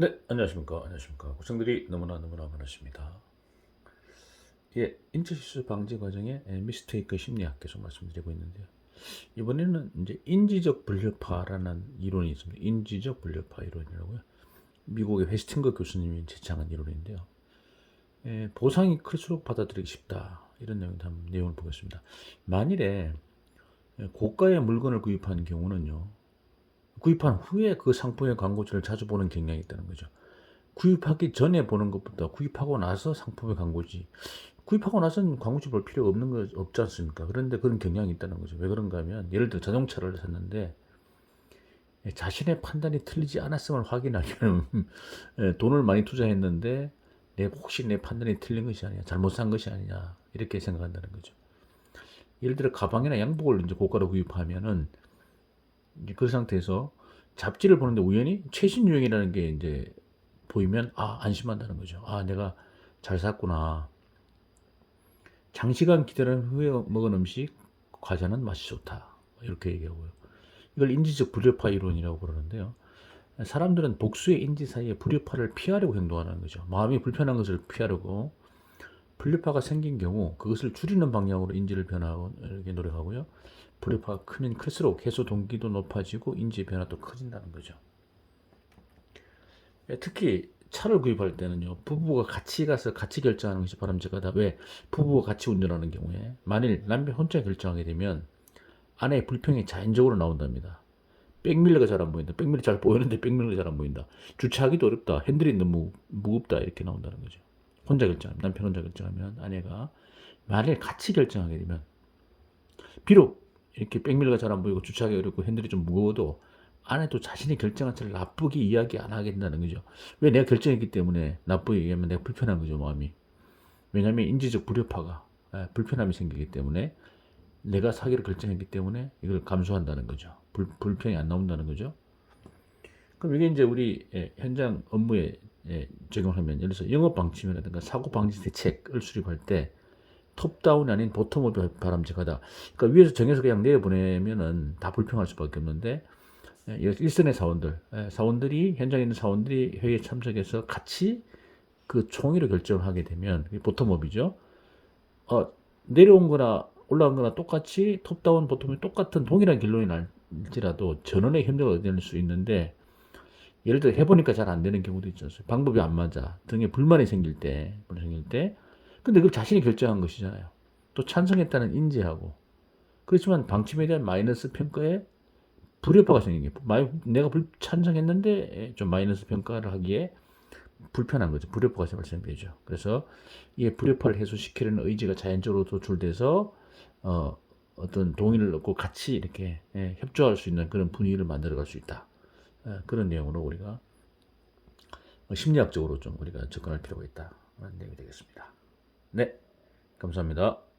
네, 안녕하십니까. 안녕하십니까. 고생들이 너무나 너무나 많으십니다. 예, 인지실수 방지 과정의 예, 미스테이크 심리학 계속 말씀드리고 있는데요. 이번에는 이제 인지적 분류파라는 이론이 있습니다. 인지적 분류파 이론이라고요. 미국의 회스팅거 교수님이 제창한 이론인데요. 예, 보상이 클수록 받아들이기 쉽다. 이런 내용, 내용을 보겠습니다. 만일에 예, 고가의 물건을 구입하는 경우는요. 구입한 후에 그 상품의 광고지를 자주 보는 경향이 있다는 거죠. 구입하기 전에 보는 것보다 구입하고 나서 상품의 광고지. 구입하고 나서는 광고지 볼 필요가 없는 거 없지 않습니까? 그런데 그런 경향이 있다는 거죠. 왜 그런가 하면 예를 들어 자동차를 샀는데 예, 자신의 판단이 틀리지 않았음을 확인하려면 예, 돈을 많이 투자했는데 내 혹시 내 판단이 틀린 것이 아니냐, 잘못 산 것이 아니냐 이렇게 생각한다는 거죠. 예를 들어 가방이나 양복을 이제 고가로 구입하면은 그 상태에서 잡지를 보는데 우연히 최신 유행이라는 게 이제 보이면 아 안심한다는 거죠. 아 내가 잘 샀구나. 장시간 기다린 후에 먹은 음식 과자는 맛이 좋다. 이렇게 얘기하고요. 이걸 인지적 불협화 이론이라고 그러는데요. 사람들은 복수의 인지 사이에 불협화를 피하려고 행동하는 거죠. 마음이 불편한 것을 피하려고 불협화가 생긴 경우 그것을 줄이는 방향으로 인지를 변화하고 이렇게 노력하고요. 불협화가 크면 클수록 해소 동기도 높아지고 인지 변화도 커진다는 거죠. 예, 특히 차를 구입할 때는요, 부부가 같이 가서 같이 결정하는 것이 바람직하다. 왜? 부부가 같이 운전하는 경우에 만일 남편 혼자 결정하게 되면 아내의 불평이 자연적으로 나온답니다. 백밀러가 잘 안 보인다. 백밀러 잘 보이는데 백밀러가 잘 안 보인다. 주차하기도 어렵다. 핸들이 너무 무겁다. 이렇게 나온다는 거죠. 혼자 결정하면, 남편 혼자 결정하면 아내가 만일 같이 결정하게 되면 비록 이렇게 백밀러가 잘 안 보이고 주차하기 어렵고 핸들이 좀 무거워도 아내도 자신이 결정한 차를 나쁘게 이야기 안 하게 된다는 거죠. 왜 내가 결정했기 때문에 나쁘게 얘기하면 내가 불편한 거죠, 마음이. 왜냐하면 인지적 불협화가 예, 불편함이 생기기 때문에 내가 사기를 결정했기 때문에 이걸 감수한다는 거죠. 불, 불평이 안 나온다는 거죠. 그럼 이게 이제 우리 예, 현장 업무에 예, 적용하면 예를 들어서 영업 방침이라든가 사고 방지 대책을 수립할 때 톱다운이 아닌 보텀업이 바람직하다. 그러니까 위에서 정해서 그냥 내보내면은 다 불평할 수밖에 없는데 예, 일선의 사원들, 예, 사원들이 현장에 있는 사원들이 회의에 참석해서 같이 그 총의로 결정을 하게 되면 보텀업이죠. 어, 내려온 거나 올라간 거나 똑같이 톱다운 보텀이 똑같은 동일한 결론이 날지라도 전원의 협력을 얻어낼 수 있는데 예를 들어 해보니까 잘 안 되는 경우도 않습니까? 방법이 안 맞아. 등에 불만이 생길 때, 불만이 생길 때. 근데 그걸 자신이 결정한 것이잖아요. 또 찬성했다는 인지하고. 그렇지만 방침에 대한 마이너스 평가에 불협화가 생긴 게, 마- 내가 불, 찬성했는데 좀 마이너스 평가를 하기에 불편한 거죠. 불협화가 발생되죠. 그래서 이 불협화를 해소시키려는 의지가 자연적으로 도출돼서 어, 어떤 동의를 얻고 같이 이렇게 예, 협조할 수 있는 그런 분위기를 만들어갈 수 있다. 예, 그런 내용으로 우리가 어, 심리학적으로 좀 우리가 접근할 필요가 있다. 라는 내용이 되겠습니다. 네, 감사합니다.